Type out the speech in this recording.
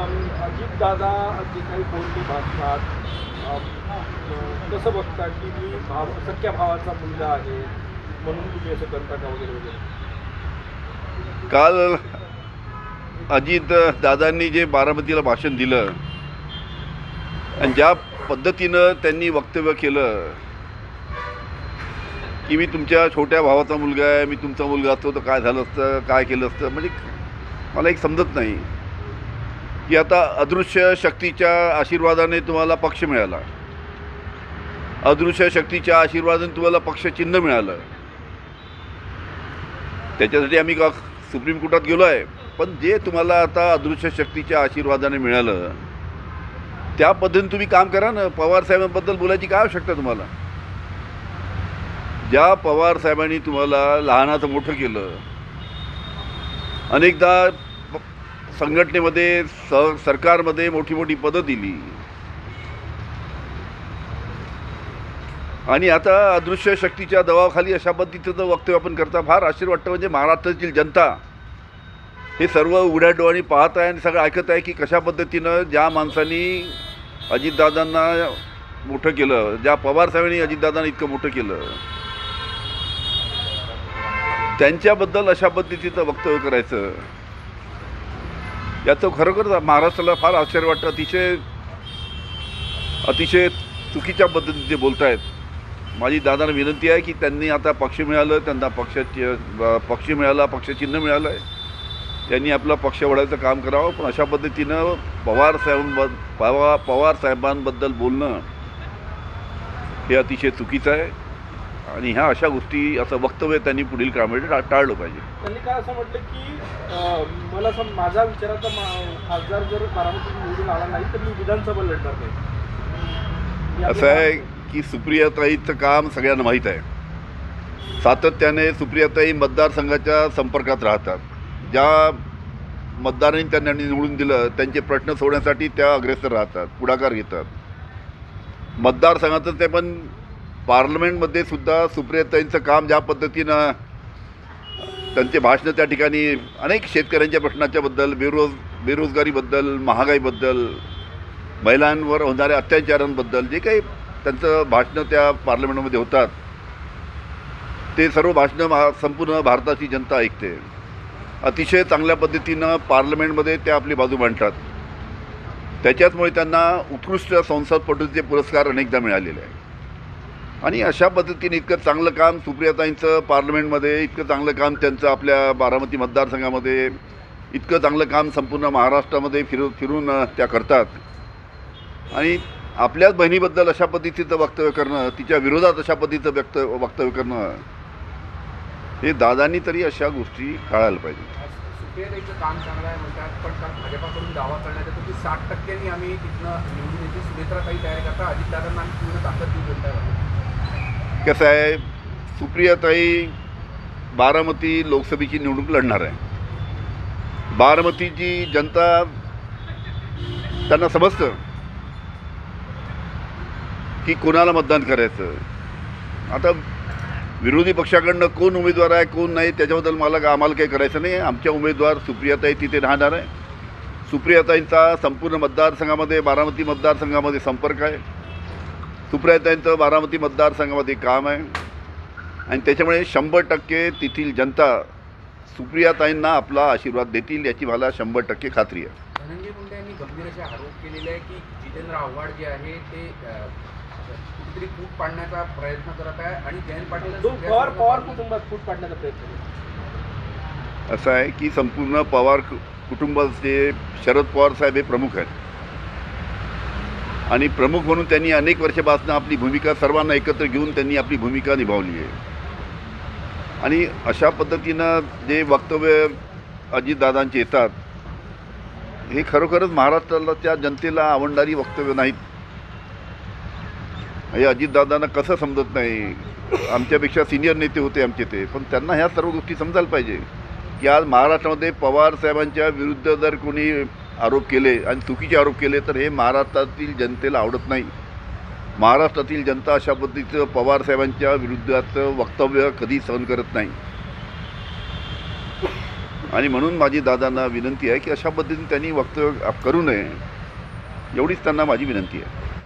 अजित दादा जे काही बोलणी भाषणात कसं बघता की मी भाव सख्या भावाचा मुलगा आहे म्हणून तुम्ही असं करता का वगैरे वगैरे? काल अजित दादांनी जे बारामतीला भाषण दिलं आणि ज्या पद्धतीनं त्यांनी वक्तव्य केलं की मी तुमच्या छोट्या भावाचा मुलगा आहे मी तुमचा मुलगा असतो तर काय झालं असतं काय केलं असतं म्हणजे मला एक समजत नाही. की आता अदृश्य शक्तीच्या आशीर्वादाने तुम्हाला पक्ष मिळाला. अदृश्य शक्तीच्या आशीर्वादाने तुम्हाला पक्षचिन्ह मिळालं. त्याच्यासाठी आम्ही का सुप्रीम कोर्टात गेलो आहे. पण जे तुम्हाला आता अदृश्य शक्तीच्या आशीर्वादाने मिळालं त्या पद्धतीने तुम्ही काम करा ना. पवार साहेबांबद्दल बोलायची काय आवश्यकता तुम्हाला? ज्या पवार साहेबांनी तुम्हाला लहानाचं मोठं केलं अनेकदा संघटनेमध्ये स सरकारमध्ये मोठी मोठी पदं दिली. आणि आता अदृश्य शक्तीच्या दबावाखाली अशा पद्धतीचं वक्तव्य आपण करता. फार आश्चर्य वाटतं म्हणजे महाराष्ट्रातील जनता हे सर्व उघड्या डोळ्यांनी पाहत आहे आणि सगळं ऐकत आहे की कशा पद्धतीनं ज्या माणसांनी अजितदादांना मोठं केलं ज्या पवारसाहेबांनी अजितदादांना इतकं मोठं केलं. त्यांच्याबद्दल अशा पद्धतीचं वक्तव्य करायचं. याचं खरोखर महाराष्ट्राला फार आश्चर्य वाटतं. अतिशय अतिशय चुकीच्या पद्धतीने ते बोलत आहेत माझी दादांना विनंती आहे की त्यांनी आता पक्ष मिळालं त्यांना पक्षाचे पक्ष मिळाला पक्षचिन्ह मिळालं आहे त्यांनी आपला पक्ष वाढायचं काम करावं. पण अशा पद्धतीनं पवार साहेबांबद्द पवा पवार साहेबांबद्दल बोलणं हे अतिशय चुकीचं आहे. आणि ह्या अशा गोष्टी असं वक्तव्य त्यांनी पुढील काळामध्ये टा- टाळलं पाहिजे. त्यांनी काय असं म्हटलं की मला सम माझा विचाराचा खासदार जर बारामती निवडून आला नाही तर मी विधानसभा लढणार नाही. असं आहे की सुप्रियाताईचं काम सगळ्यांना माहीत आहे. सातत्याने सुप्रियाताई मतदारसंघाच्या संपर्कात राहतात. ज्या मतदारांनी त्यांना निवडून दिलं त्यांचे प्रश्न सोडण्यासाठी त्या अग्रेसर राहतात पुढाकार घेतात. मतदारसंघाचं ते पण पार्लमेंटमध्ये सुद्धा सुप्रियाताईंचं काम ज्या पद्धतीनं त्यांचे भाषणं त्या ठिकाणी अनेक शेतकऱ्यांच्या प्रश्नाच्याबद्दल बेरोज बेरोजगारीबद्दल महागाईबद्दल महिलांवर होणाऱ्या अत्याचारांबद्दल जे काही त्यांचं भाषणं त्या पार्लमेंटमध्ये होतात ते सर्व भाषणं महा संपूर्ण भारताची जनता ऐकते. अतिशय चांगल्या पद्धतीनं पार्लमेंटमध्ये त्या आपली बाजू मांडतात. त्याच्याचमुळे त्यांना उत्कृष्ट संसदपटूचे पुरस्कार अनेकदा मिळालेले आहे आणि अशा पद्धतीने इतकं चांगलं काम सुप्रियाताईंचं पार्लमेंटमध्ये इतकं चांगलं काम त्यांचं आपल्या बारामती मतदारसंघामध्ये इतकं चांगलं काम संपूर्ण महाराष्ट्रामध्ये फिरू फिरून त्या करतात. आणि आपल्याच बहिणीबद्दल अशा पद्धतीचं वक्तव्य करणं तिच्या विरोधात अशा पद्धतीचं व्यक्त वक्तव्य करणं हे दादांनी तरी अशा गोष्टी टाळायला पाहिजे सुप्रियाताईचं काम चांगलं आहे म्हणतात पण भाजपाकडून दावा करण्यात येतो की साठ टक्क्यांनी आम्ही तिथनं निवडून येते सुनेत्राताई तयार करता अजितदादांना आम्ही पूर्ण ताकद कसं आहे सुप्रियाताई बारामती लोकसभेची निवडणूक लढणार आहे. बारामतीची जनता त्यांना समजतं की कोणाला मतदान करायचं. आता विरोधी पक्षाकडनं कोण उमेदवार आहे कोण नाही त्याच्याबद्दल मला का- आम्हाला काही करायचं नाही. आमच्या उमेदवार सुप्रियाताई तिथे राहणार आहे. सुप्रियाताईंचा संपूर्ण मतदारसंघामध्ये बारामती मतदारसंघामध्ये संपर्क आहे. सुप्रियाताईंचं बारामती मतदारसंघामध्ये काम आहे. आणि त्याच्यामुळे शंभर टक्के तेथील जनता सुप्रियाताईंना आपला आशीर्वाद देतील याची मला शंभर टक्के खात्री आहे. धनंजय मुंडे यांनी गंभीर असे आरोप केलेले आहे की जितेंद्र आव्हाड जे आहे ते अं, कुठेतरी फूट पाडण्याचा प्रयत्न करत आहे आणि जयंत पाटील जो पवार पवार कुटुंबात फूट पाडण्याचा प्रयत्न केला असं आहे की संपूर्ण पवार कु- कुटुंबाचे शरद पवार साहेब हे प्रमुख आहेत. आणि प्रमुख म्हणून त्यांनी अनेक वर्षापासून आपली भूमिका सर्वांना एकत्र घेऊन त्यांनी आपली भूमिका निभावली आहे. आणि अशा पद्धतीनं जे वक्तव्य अजितदादांचे येतात हे खरोखरच महाराष्ट्राच्या जनतेला आवडणारी वक्तव्य नाहीत. हे अजितदादांना कसं समजत नाही? आमच्यापेक्षा सिनियर नेते होते आमचे ते पण त्यांना ह्या सर्व गोष्टी समजायला पाहिजे. की आज महाराष्ट्रामध्ये पवार साहेबांच्या विरुद्ध जर कोणी आरोप केले आणि चुकीचे आरोप केले तर हे महाराष्ट्रातील जनतेला आवडत नाही. महाराष्ट्रातील जनता अशा पद्धतीचं पवार साहेबांच्या विरुद्धाचं वक्तव्य कधी सहन करत नाही. आणि म्हणून माझी दादांना विनंती आहे की अशा पद्धतीने त्यांनी वक्तव्य करू नये एवढीच त्यांना माझी विनंती आहे.